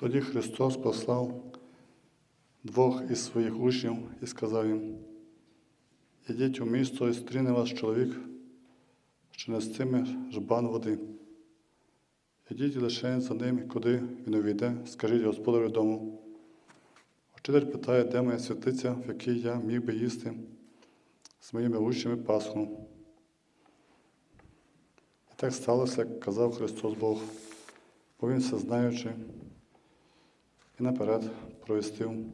Тоді Христос послав двох із своїх учнів і сказав їм, ідіть у місто і стріне вас чоловік, що нестиме жбан води. Ідіть лише за ним, куди він увійде, скажіть господарю дому. Вчитель питає, де моя світлиця, в якій я міг би їсти з моїми учнями Пасху. І так сталося, як казав Христос Бог, бо Він все знаючи і наперед провістив.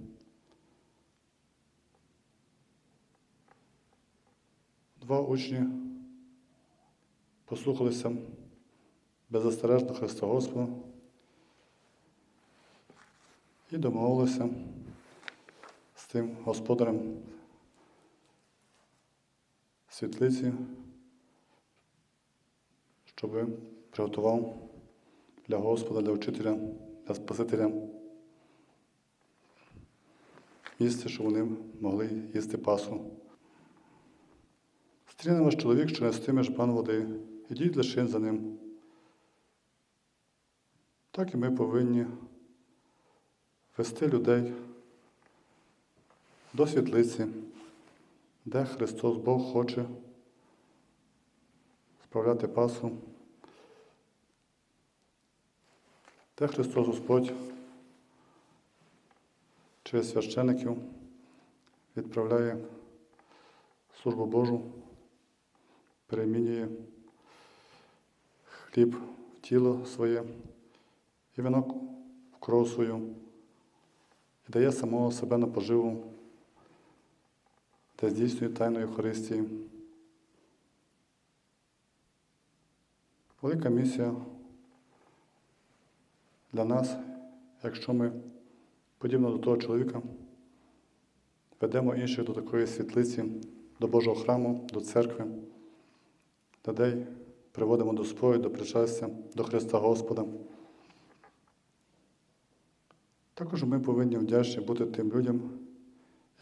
Два учні послухалися беззастережно Христа Господа і домовилися з тим господарем світлиці, щоб приготував для Господа, для вчителя, для Спасителя місце, щоб вони могли їсти Пасху. Стріне ваш чоловік, що нестиме жбан води, ідіть лише за ним. Так і ми повинні вести людей до світлиці, де Христос Бог хоче справляти Пасху, де Христос Господь через священиків відправляє службу Божу, перемінює хліб в тіло своє і вино в кров свою, і дає самого себе на поживу, де здійснює тайну Євхаристії. Велика місія для нас, якщо ми, подібно до того чоловіка, ведемо інших до такої світлиці, до Божого храму, до церкви, людей приводимо до сповіді, до причастя, до Христа Господа. Також ми повинні вдячні бути тим людям,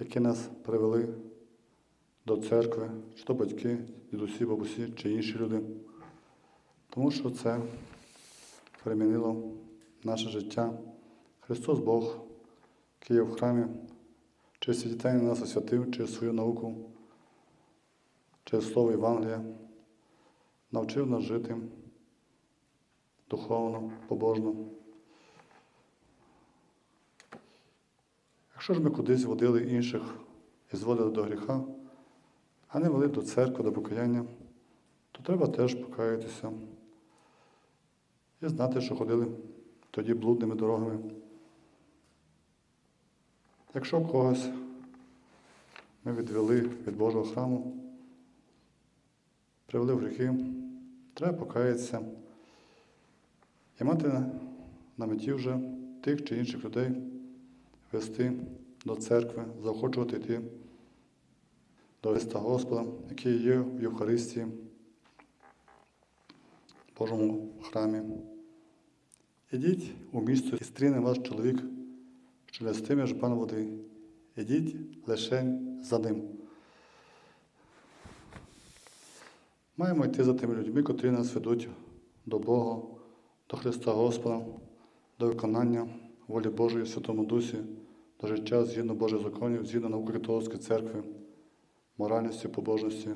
які нас привели до церкви, чи то батьки, дідусі, бабусі, чи інші люди. Тому що це перемінило наше життя. Христос Бог, є в храмі, через дітей нас освятив, через свою науку, через Слово Євангелія, навчив нас жити духовно, побожно. Якщо ж ми кудись водили інших і зводили до гріха, а не вели до церкви, до покаяння, то треба теж покаятися і знати, що ходили тоді блудними дорогами. Якщо когось ми відвели від Божого храму, привели в гріхи, треба покаятися і мати на меті вже тих чи інших людей вести до церкви, заохочувати йти до Христа Господа, який є в Євхаристії, в Божому храмі. Ідіть у місто і стріне ваш чоловік, що не стиме жбан води. Ідіть лише за ним. Маємо йти за тими людьми, котрі нас ведуть до Бога, до Христа Господа, до виконання волі Божої в Святому Дусі, до життя згідно Божих законів, згідно науки Католицької церкви, моральності, побожності.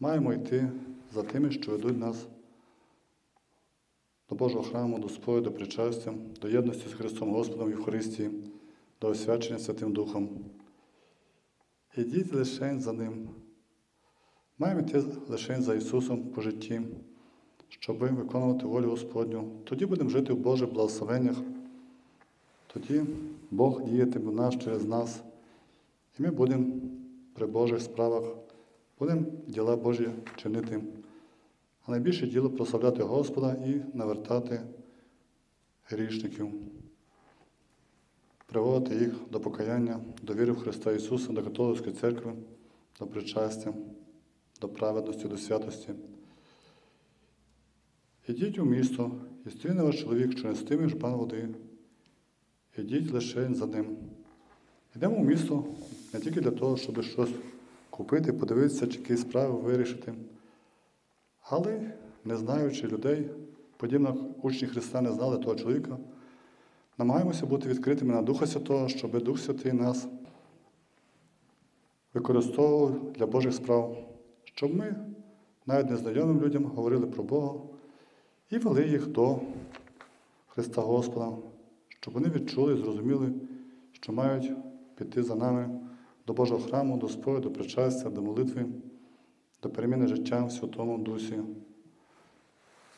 Маємо йти за тими, що ведуть нас до Божого храму, до спою, до причастя, до єдності з Христом Господом Євхаристії, до освячення Святим Духом. Ідіть лише за Ним. Маємо йти лише за Ісусом по житті, щоб виконувати волю Господню. Тоді будемо жити в Божих благословеннях. Тоді Бог діятиме в нас через нас, і ми будемо при Божих справах, будемо діла Божі чинити. А найбільше діло прославляти Господа і навертати грішників, приводити їх до покаяння, до віри в Христа Ісуса, до католицької церкви, до причастя, до праведності, до святості. Ідіть у місто, і стріне ваш чоловік, що не стиме жбан води. Ідіть лише за ним. Йдемо в місто не тільки для того, щоб щось купити, подивитися, чи якісь справи вирішити. Але, не знаючи людей, подібно учні Христа не знали того чоловіка, Намагаємося бути відкритими на Духа Святого, щоб Дух Святий нас використовував для Божих справ, щоб ми, навіть незнайомим людям, говорили про Бога і вели їх до Христа Господа, щоб вони відчули і зрозуміли, що мають піти за нами до Божого храму, до сповіду, до причастя, до молитви, до переміни життя в Святому Дусі.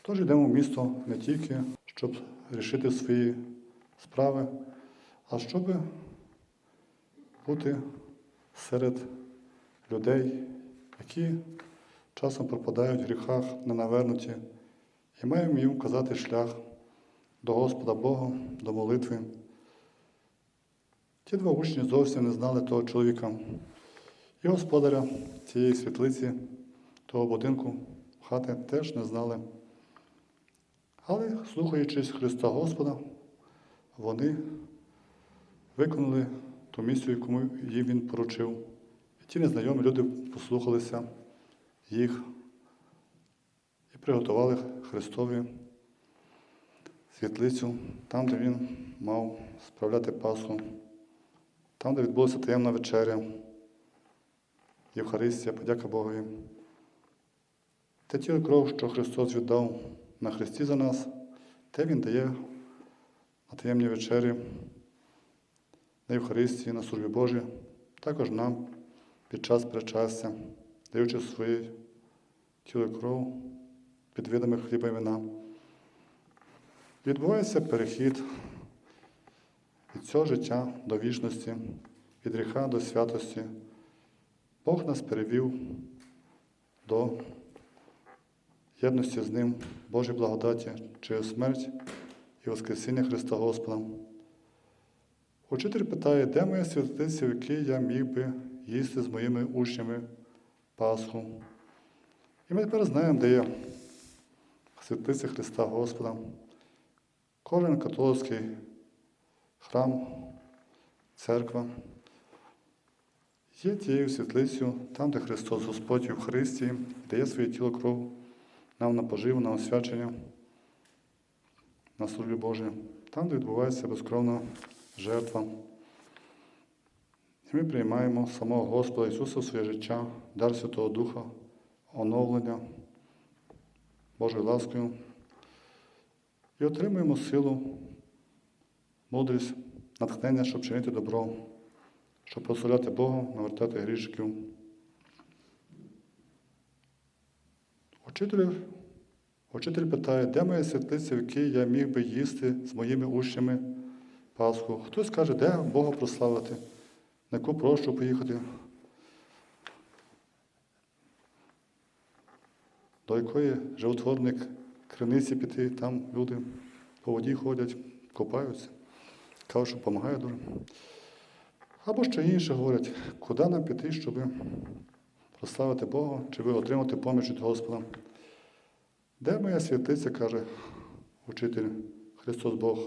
Тож йдемо в місто не тільки, щоб рішити свої справи, а щоб бути серед людей, які часом пропадають в гріхах, ненавернуті, і маємо їм вказати шлях до Господа Бога, до молитви. Ті два учні зовсім не знали того чоловіка і господаря цієї світлиці, того будинку, хати теж не знали. Але, слухаючись Христа Господа, вони виконали ту місію, яку їм він поручив. І ті незнайомі люди послухалися їх і приготували Христові світлицю там, де він мав справляти Пасху, там, де відбулася таємна вечеря, Євхаристія, подяка Богові. Те тіло кров, що Христос віддав на Христі за нас, те Він дає на таємній вечері, на Євхаристії, на службі Божій, також нам під час причастя, даючи своє тіло і кров під видами хліба і вина. Відбувається перехід від цього життя до вічності, від гріха до святості. Бог нас перевів до єдності з Ним, Божій благодаті через смерть і Воскресіння Христа Господа. Учитель питає, де моя святиця, в якій я міг би їсти з моїми учнями Пасху. І ми тепер знаємо, де є святиця Христа Господа. Кожен католицький храм, церква є тією світлицею, там, де Христос Господь в Христі, дає своє тіло кров нам на поживу, на освячення, на службі Божій, там, де відбувається безкровна жертва. І ми приймаємо самого Господа Ісуса в своє життя, дар Святого Духа, оновлення Божою ласкою і отримуємо силу, мудрість, натхнення, щоб чинити добро, щоб прославляти Бога, навертати грішків. Учитель, учитель питає, де моя світлиця, в якій я міг би їсти з моїми учнями Пасху. Хтось каже, де Бога прославити, на яку прощу поїхати, до якої животворник криниці піти, там люди по воді ходять, купаються, кажуть, що допомагає дуже. Або ще інше говорять, куди нам піти, щоб прославити Бога, чи ви отримати поміч від Господа. Де моя святиця, каже учитель Христос Бог.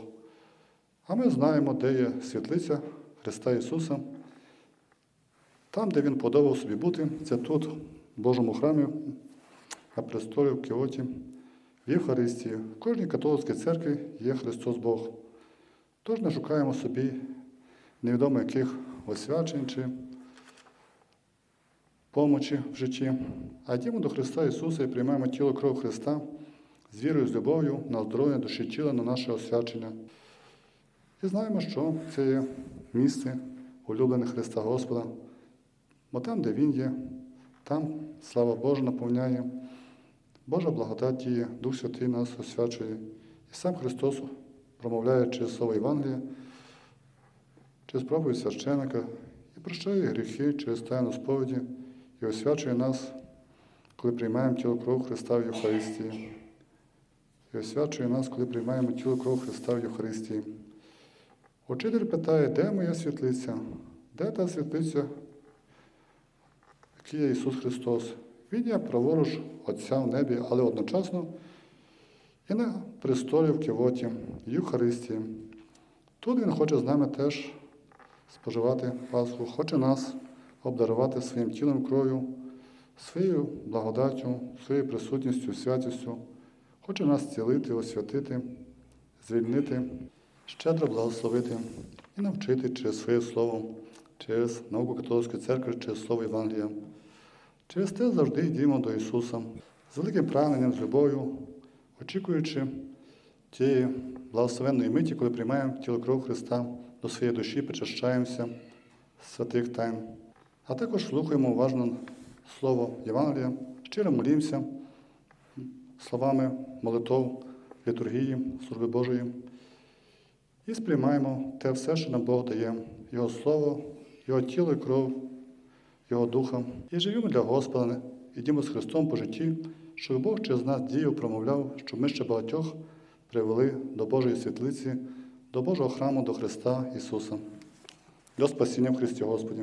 А ми знаємо, де є світлиця Христа Ісуса. Там, де Він подобав собі бути, це тут, в Божому храмі, на престолі в Кіоті, в Євхаристії. В кожній католицькій церкві є Христос Бог. Тож не шукаємо собі невідомо яких освячень чи помочі в житті, а йдемо до Христа Ісуса і приймаємо тіло кров Христа з вірою, з любов'ю на здоров'я душі тіла на наше освячення. І знаємо, що це є місце улюблене Христа Господа, бо там, де Він є, там слава Божа наповняє, Божа благодать діє, Дух Святий нас освячує. І сам Христос промовляє через Слово Євангелія, через проповідь священика і прощає гріхи через тайну сповіді і освячує нас, коли приймаємо тіло кров Христа в Євхаристії. І освячує нас, коли приймаємо тіло кров Христа в Євхаристії. Учитель питає, де моя світлиця? Де та світлиця, який є Ісус Христос? Він є праворуч Отця в небі, але одночасно і на престолі в Кивоті, Євхаристії. Тут Він хоче з нами теж споживати Пасху, хоче нас обдарувати своїм тілом кров'ю, своєю благодаттю, своєю присутністю, святістю, хоче нас цілити, освятити, звільнити, щедро благословити і навчити через своє слово, через науку католицької церкви, через слово Євангелія. Через те завжди йдімо до Ісуса з великим прагненням, з любов'ю, очікуючи тієї благословенної миті, коли приймаємо тіло кров Христа до своєї душі, причащаємося святих тайн. А також слухаємо уважно слово Євангелія, щиро молімося словами молитов, літургії, служби Божої. І сприймаємо те все, що нам Бог дає, Його Слово, Його тіло і кров, Його Духа. І живімо для Господа, ідімо з Христом по житті, щоб Бог через нас діяв, промовляв, щоб ми ще багатьох привели до Божої світлиці, до Божого храму, до Христа Ісуса. До спасіння в Христі Господі.